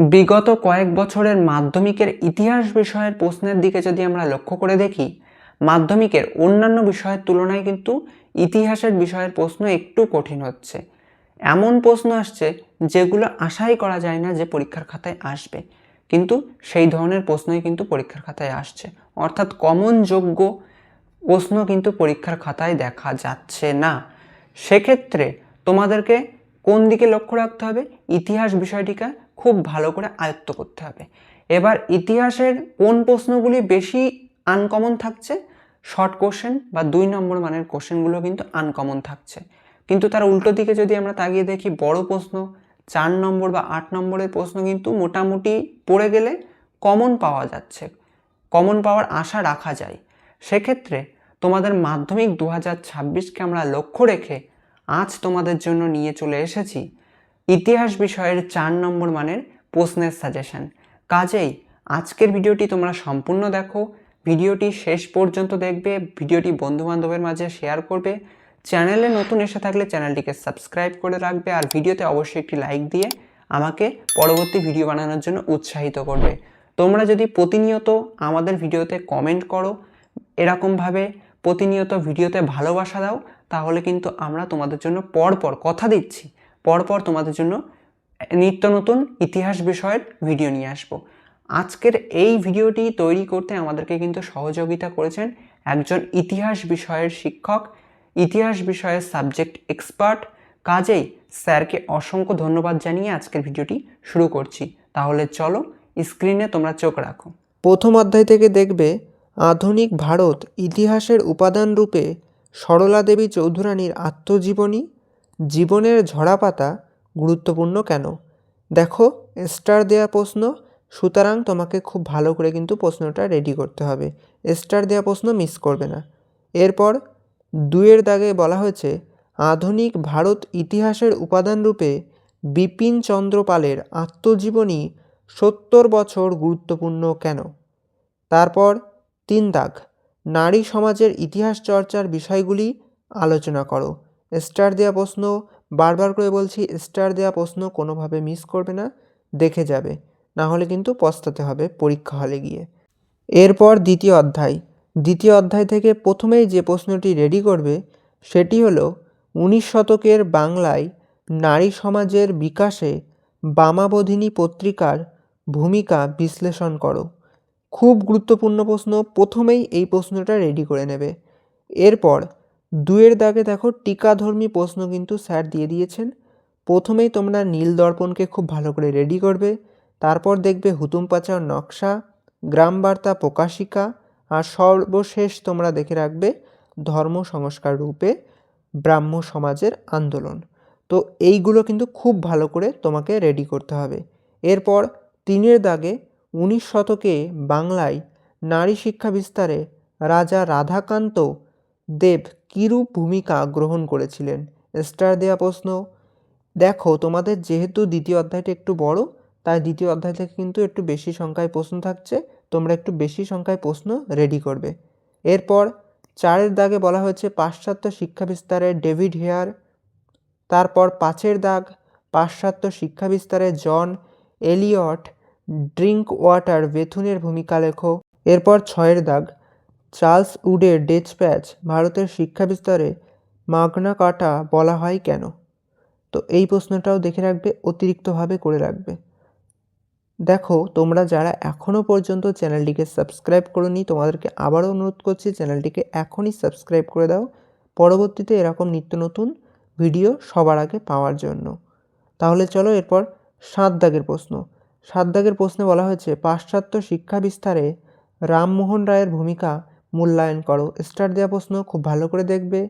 বিগত কয়েক বছরের মাধ্যমিকের ইতিহাস বিষয়ের প্রশ্নের দিকে যদি আমরা লক্ষ্য করে দেখি, মাধ্যমিকের অন্যান্য বিষয়ের তুলনায় কিন্তু ইতিহাসের বিষয়ের প্রশ্ন একটু কঠিন হচ্ছে। এমন প্রশ্ন আসছে যেগুলো আশাই করা যায় না যে পরীক্ষার খাতায় আসবে। কিন্তু সেই ধরনের প্রশ্নই কিন্তু পরীক্ষার খাতায় আসছে। অর্থাৎ কমন যোগ্য প্রশ্ন কিন্তু পরীক্ষার খাতায় দেখা যাচ্ছে না। সেক্ষেত্রে তোমাদেরকে কোন দিকে লক্ষ্য রাখতে হবে? ইতিহাস বিষয়টিকে খুব ভালো করে আয়ত্ত করতে হবে। এবার ইতিহাসের কোন প্রশ্নগুলি বেশি আনকমন থাকছে শর্ট কোশ্চেন বা দুই নম্বর মানের কোশ্চেনগুলো কিন্তু আনকমন থাকছে। কিন্তু তার উল্টো দিকে যদি আমরা তাকিয়ে দেখি, বড় প্রশ্ন, চার নম্বর বা আট নম্বরের প্রশ্ন কিন্তু মোটামুটি পড়ে গেলে কমন পাওয়া যাচ্ছে কমন পাওয়ার আশা রাখা যায়। সেক্ষেত্রে তোমাদের মাধ্যমিক দু হাজার ছাব্বিশকে আমরা লক্ষ্য রেখে আজ তোমাদের জন্য নিয়ে চলে এসেছি ইতিহাস বিষয়ের চার নম্বর মানের প্রশ্নের সাজেশন কাজেই আজকের ভিডিওটি তোমরা সম্পূর্ণ দেখো, ভিডিওটি শেষ পর্যন্ত দেখবে, ভিডিওটি বন্ধুবান্ধবের মাঝে শেয়ার করবে, চ্যানেলে নতুন এসে থাকলে চ্যানেলটিকে সাবস্ক্রাইব করে রাখবে আর ভিডিওতে অবশ্যই একটি লাইক দিয়ে আমাকে পরবর্তী ভিডিও বানানোর জন্য উৎসাহিত করবে। তোমরা যদি প্রতিনিয়ত আমাদের ভিডিওতে কমেন্ট করো, এরকমভাবে প্রতিনিয়ত ভিডিওতে ভালোবাসা দাও, তাহলে কিন্তু আমরা তোমাদের জন্য পরপর কথা দিচ্ছি। পরপর তোমাদের জন্য নিত্য নতুন ইতিহাস বিষয়ের ভিডিও নিয়ে আসব। আজকের এই ভিডিওটি তৈরি করতে আমাদেরকে কিন্তু সহযোগিতা করেছেন একজন ইতিহাস বিষয়ের শিক্ষক, ইতিহাস বিষয়ের সাবজেক্ট এক্সপার্ট কাজেই স্যারকে অসংখ্য ধন্যবাদ জানিয়ে আজকের ভিডিওটি শুরু করছি। তাহলে চলো স্ক্রিনে তোমরা চোখ রাখো। প্রথম অধ্যায় থেকে দেখবে, আধুনিক ভারত ইতিহাসের উপাদান রূপে সরলা দেবী চৌধুরানীর আত্মজীবনী জীবনের ঝরাপাতা গুরুত্বপূর্ণ কেন? দেখো, স্টার দেওয়া প্রশ্ন, সুতরাং তোমাকে খুব ভালো করে কিন্তু প্রশ্নটা রেডি করতে হবে। স্টার দেওয়া প্রশ্ন মিস করবে না। এরপর দুয়ের দাগে বলা হয়েছে, আধুনিক ভারত ইতিহাসের উপাদান রূপে বিপিন চন্দ্র পালের আত্মজীবনী সত্তর বছর গুরুত্বপূর্ণ কেন? তারপর, তিন দাগ, নারী সমাজের ইতিহাস চর্চার বিষয়গুলি আলোচনা করো। স্টার দেওয়া প্রশ্ন, বারবার করে বলছি, স্টার দেওয়া প্রশ্ন কোনোভাবে মিস করবে না, দেখে যাবে। না হলে কিন্তু পস্তাতে হবে পরীক্ষা হলে গিয়ে। এরপর দ্বিতীয় অধ্যায়। দ্বিতীয় অধ্যায় থেকে প্রথমেই যে প্রশ্নটি রেডি করবে, সেটি হলো, উনিশ শতকের বাংলায় নারী সমাজের বিকাশে বামাবোধিনী পত্রিকার ভূমিকা বিশ্লেষণ করো। খুব গুরুত্বপূর্ণ প্রশ্ন, প্রথমেই এই প্রশ্নটা রেডি করে নেবে। এরপর দুয়ের দাগে দেখো টিকাধর্মী প্রশ্ন কিন্তু স্যার দিয়ে দিয়েছেন। প্রথমেই তোমরা নীল দর্পণকে খুব ভালো করে রেডি করবে, তারপর দেখবে হুতুম পাচার নকশা, গ্রাম বার্তা প্রকাশিকা, আর সর্বশেষ তোমরা দেখে রাখবে ধর্ম সংস্কার রূপে ব্রাহ্ম সমাজের আন্দোলন। তো এইগুলো কিন্তু খুব ভালো করে তোমাকে রেডি করতে হবে। এরপর তিনের দাগে উনিশ শতকে বাংলায় নারী শিক্ষা বিস্তারে রাজা রাধাকান্ত দেব কিরূপ ভূমিকা গ্রহণ করেছিলেন? স্টার দেওয়া প্রশ্ন, দেখো, তোমাদের যেহেতু দ্বিতীয় অধ্যায়টা একটু বড়, তাই দ্বিতীয় অধ্যায় থেকে কিন্তু একটু বেশি সংখ্যায় প্রশ্ন থাকছে, তোমরা একটু বেশি সংখ্যায় প্রশ্ন রেডি করবে। এরপর চারের দাগে বলা হয়েছে, পাশ্চাত্য শিক্ষা বিস্তারে ডেভিড হেয়ার, তারপর পাঁচের দাগ, পাশ্চাত্য শিক্ষা বিস্তারে জন এলিয়ট ড্রিঙ্ক ওয়াটার বেথুনের ভূমিকা লেখো। এরপর ছয়ের দাগ চার্লস উডের ডেচপ্যাচ ভারতের শিক্ষা বিস্তারে মাগনা কাটা বলা হয় কেন? তো এই প্রশ্নটাও দেখে রাখবে, অতিরিক্তভাবে করে রাখবে। দেখো, তোমরা যারা এখনও পর্যন্ত চ্যানেলটিকে সাবস্ক্রাইব করোনি, তোমাদেরকে আবারও অনুরোধ করছি চ্যানেলটিকে এখনই সাবস্ক্রাইব করে দাও। পরবর্তীতে এরকম নিত্য নতুন ভিডিও সবার আগে পাওয়ার জন্য। তাহলে চলো এরপর সাত দাগের প্রশ্ন। সাত দাগের প্রশ্নে বলা হয়েছে, পাশ্চাত্য শিক্ষা বিস্তারে রামমোহন রায়ের ভূমিকা মূল্যায়ন করো। স্টার দেওয়া প্রশ্ন খুব ভালো করে দেখবে।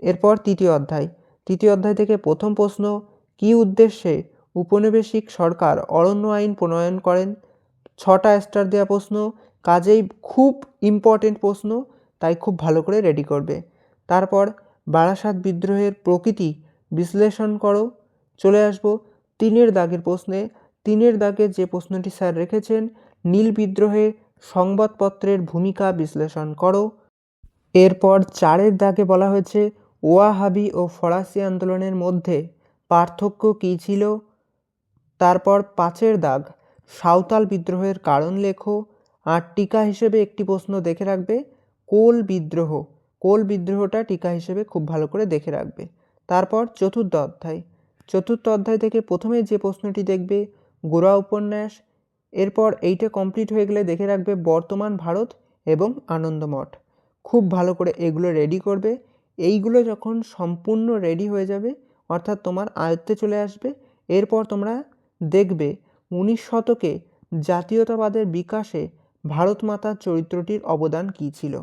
এরপর তৃতীয় অধ্যায়। তৃতীয় অধ্যায় থেকে প্রথম প্রশ্ন, কী উদ্দেশ্যে উপনিবেশিক সরকার অরণ্য আইন প্রণয়ন করেন? ছটা স্টার দেওয়া প্রশ্ন, কাজেই খুব ইম্পর্টেন্ট প্রশ্ন, তাই খুব ভালো করে রেডি করবে। তারপর বারাসাত বিদ্রোহের প্রকৃতি বিশ্লেষণ করো। চলে আসব তিনের দাগের প্রশ্নে। তিনের দাগে যে প্রশ্নটি স্যার রেখেছেন, নীল বিদ্রোহে সংবাদপত্রের ভূমিকা বিশ্লেষণ করো। এরপর চারের দাগে বলা হয়েছে, ওয়াহাবি ও ফরাসি আন্দোলনের মধ্যে পার্থক্য কী ছিল? তারপর পাঁচের দাগ, সাঁওতাল বিদ্রোহের কারণ লেখো। আর টিকা হিসেবে একটি প্রশ্ন দেখে রাখবে, কোল বিদ্রোহ, কোল বিদ্রোহটা টিকা হিসেবে খুব ভালো করে দেখে রাখবে। তারপর চতুর্থ অধ্যায় চতুর্থ অধ্যায় থেকে প্রথমে যে প্রশ্নটি দেখবে, গোড়া উপন্যাস এরপর এইটা কমপ্লিট হয়ে গেলে দেখে রাখবে বর্তমান ভারত এবং আনন্দমঠ। খুব ভালো করে এগুলো রেডি করবে। এইগুলো যখন সম্পূর্ণ রেডি হয়ে যাবে, অর্থাৎ তোমার আয়ত্তে চলে আসবে, এরপর তোমরা দেখবে উনিশ শতকে জাতীয়তাবাদের বিকাশে ভারত মাতার চরিত্রটির অবদান কী ছিল?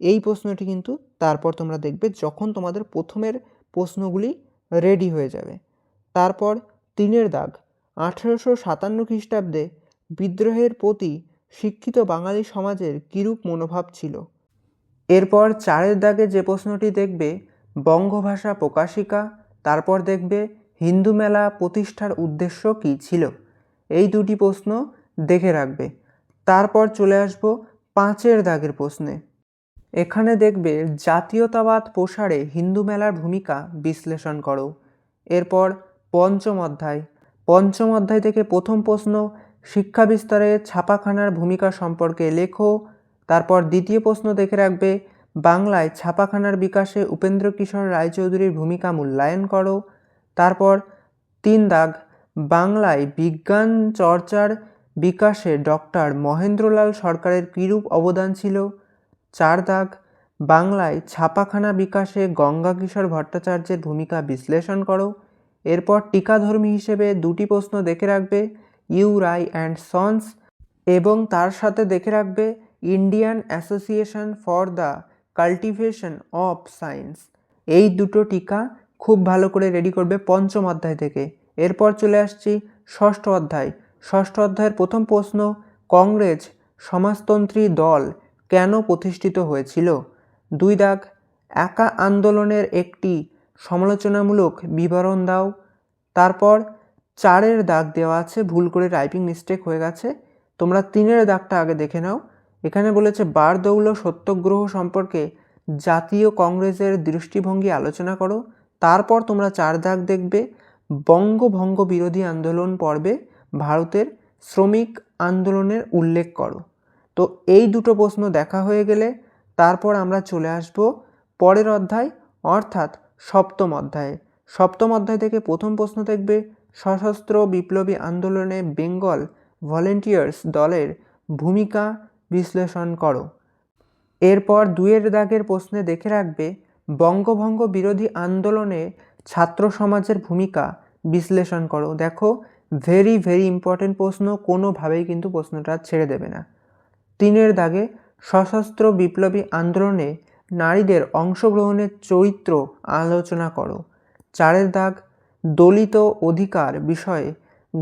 এই প্রশ্নটি কিন্তু তারপর তোমরা দেখবে যখন তোমাদের প্রথমের প্রশ্নগুলি রেডি হয়ে যাবে। তারপর তিনের দাগ, আঠেরোশো সাতান্ন খ্রিস্টাব্দে বিদ্রোহের প্রতি শিক্ষিত বাঙালি সমাজের কিরূপ মনোভাব ছিল? এরপর চারের দাগে যে প্রশ্নটি দেখবে, বঙ্গভাষা প্রকাশিকা, তারপর দেখবে হিন্দু মেলা প্রতিষ্ঠার উদ্দেশ্য কী ছিল? এই দুটি প্রশ্ন দেখে রাখবে। তারপর চলে আসব পাঁচের দাগের প্রশ্নে। এখানে দেখবে জাতীয়তাবাদ প্রসারে হিন্দু মেলার ভূমিকা বিশ্লেষণ করো। এরপর পঞ্চম অধ্যায়। পঞ্চম অধ্যায় থেকে প্রথম প্রশ্ন শিক্ষা বিস্তারে ছাপাখানার ভূমিকা সম্পর্কে লেখো, তারপর দ্বিতীয় প্রশ্ন দেখে রাখবে, বাংলায় ছাপাখানার বিকাশে উপেন্দ্র কিশোর রায়চৌধুরীর ভূমিকা মূল্যায়ন করো, তারপর তিন দাগ, বাংলায় বিজ্ঞান চর্চার বিকাশে ডক্টর মহেন্দ্রলাল সরকারের কীরূপ অবদান ছিল, চার দাগ, বাংলায় ছাপাখানা বিকাশে গঙ্গা কিশোর ভট্টাচার্যের ভূমিকা বিশ্লেষণ করো, এরপর টিকাধর্মী হিসেবে দুটি প্রশ্ন দেখে রাখবে ইউ রাই অ্যান্ড সন্স এবং তার সাথে দেখে রাখবে Indian Association for the Cultivation of Science. এই দুটো টিকা খুব ভালো করে রেডি করবে পঞ্চম অধ্যায় থেকে। এরপর চলে আসছি ষষ্ঠ অধ্যায়। ষষ্ঠ অধ্যায়ের প্রথম প্রশ্ন, কংগ্রেস সমাজতন্ত্রী দল কেন প্রতিষ্ঠিত হয়েছিল? দুই দাগ, একা আন্দোলনের একটি সমালোচনামূলক বিবরণ দাও। তারপর চারের দাগ দেওয়া আছে, ভুল করে টাইপিং মিস্টেক হয়ে গেছে। তোমরা তিনের দাগটা আগে দেখে নাও। এখানে বলেছে, বারদৌল সত্যগ্রহ সম্পর্কে জাতীয় কংগ্রেসের দৃষ্টিভঙ্গি আলোচনা করো। তারপর তোমরা চার দাগ দেখবে। বঙ্গভঙ্গ বিরোধী আন্দোলন পর্বে ভারতের শ্রমিক আন্দোলনের উল্লেখ করো। তো এই দুটো প্রশ্ন দেখা হয়ে গেলে তারপর আমরা চলে আসব পরের অধ্যায়, অর্থাৎ সপ্তম অধ্যায়ে। সপ্তম অধ্যায় থেকে প্রথম প্রশ্ন দেখবে সশস্ত্র বিপ্লবী আন্দোলনে বেঙ্গল ভলেন্টিয়ার্স দলের ভূমিকা বিশ্লেষণ করো। এরপর দুয়ের দাগের প্রশ্নে দেখে রাখবে, বঙ্গভঙ্গ বিরোধী আন্দোলনে ছাত্র সমাজের ভূমিকা বিশ্লেষণ করো। দেখো ভেরি ভেরি ইম্পর্টেন্ট প্রশ্ন, কোনোভাবেই কিন্তু প্রশ্নটা ছেড়ে দেবে না। তিনের দাগে, সশস্ত্র বিপ্লবী আন্দোলনে নারীদের অংশগ্রহণের চরিত্র আলোচনা করো। চারের দাগ দলিত অধিকার বিষয়ে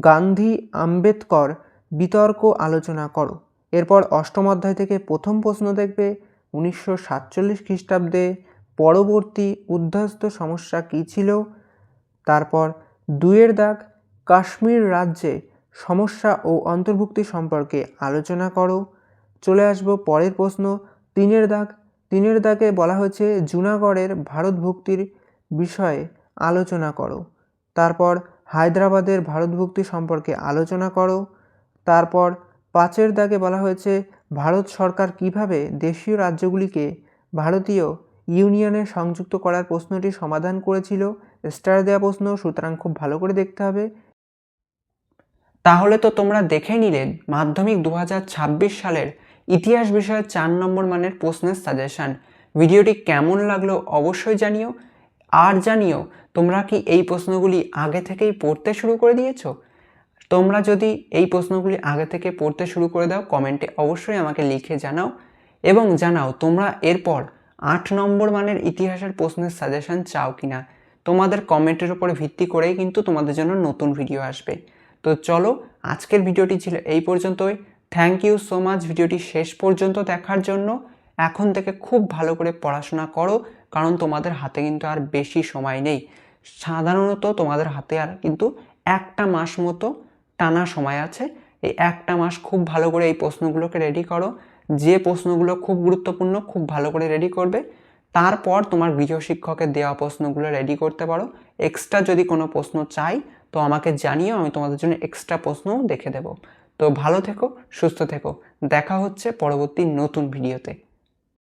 গান্ধী আম্বেদকর বিতর্ক আলোচনা করো। এরপর অষ্টম অধ্যায় থেকে প্রথম প্রশ্ন দেখবে, উনিশশো সাতচল্লিশ খ্রিস্টাব্দে পরবর্তী উদ্ধস্ত সমস্যা কী ছিল? তারপর দুয়ের দাগ, কাশ্মীর রাজ্যে সমস্যা ও অন্তর্ভুক্তি সম্পর্কে আলোচনা করো। চলে আসব পরের প্রশ্ন, তিনের দাগ, তিনের দাগে বলা হয়েছে জুনাগড়ের ভারতভুক্তির বিষয়ে আলোচনা করো। তারপর হায়দ্রাবাদের ভারতভুক্তি সম্পর্কে আলোচনা করো। তারপর পাঁচের দাগে বলা হয়েছে, ভারত সরকার কীভাবে দেশীয় রাজ্যগুলিকে ভারতীয় ইউনিয়নে সংযুক্ত করার প্রশ্নটি সমাধান করেছিল, স্টার দেওয়া প্রশ্ন, সুতরাং খুব ভালো করে দেখতে হবে। তাহলে তো তোমরা দেখে নিলে মাধ্যমিক দু হাজার ছাব্বিশ সালের ইতিহাস বিষয়ে চার নম্বর মানের প্রশ্নের সাজেশান। ভিডিওটি কেমন লাগল অবশ্যই জানিও। আর জানিও, তোমরা কি এই প্রশ্নগুলি আগে থেকেই পড়তে শুরু করে দিয়েছ? তোমরা যদি এই প্রশ্নগুলি আগে থেকে পড়তে শুরু করে দাও, কমেন্টে অবশ্যই আমাকে লিখে জানাও। এবং জানাও, তোমরা এরপর আট নম্বর মানের ইতিহাসের প্রশ্নের সাজেশান চাও কিনা? তোমাদের কমেন্টের উপরে ভিত্তি করেই কিন্তু তোমাদের জন্য নতুন ভিডিও আসবে। তো চলো, আজকের ভিডিওটি ছিল এই পর্যন্তই। থ্যাংক ইউ সো মাচ ভিডিওটি শেষ পর্যন্ত দেখার জন্য। এখন থেকে খুব ভালো করে পড়াশোনা করো। কারণ তোমাদের হাতে কিন্তু আর বেশি সময় নেই। সাধারণত তোমাদের হাতে আর কিন্তু একটা মাস মতো টানা সময় আছে। এই একটা মাস খুব ভালো করে এই প্রশ্নগুলোকে রেডি করো। যে প্রশ্নগুলো খুব গুরুত্বপূর্ণ, খুব ভালো করে রেডি করবে। তারপর তোমার গৃহশিক্ষকের দেওয়া প্রশ্নগুলো রেডি করতে পারো। এক্সট্রা যদি কোনো প্রশ্ন চাই, তো আমাকে জানিও, আমি তোমাদের জন্য এক্সট্রা প্রশ্নও দেখে দেবো। তো ভালো থেকো, সুস্থ থেকো। দেখা হচ্ছে পরবর্তী নতুন ভিডিওতে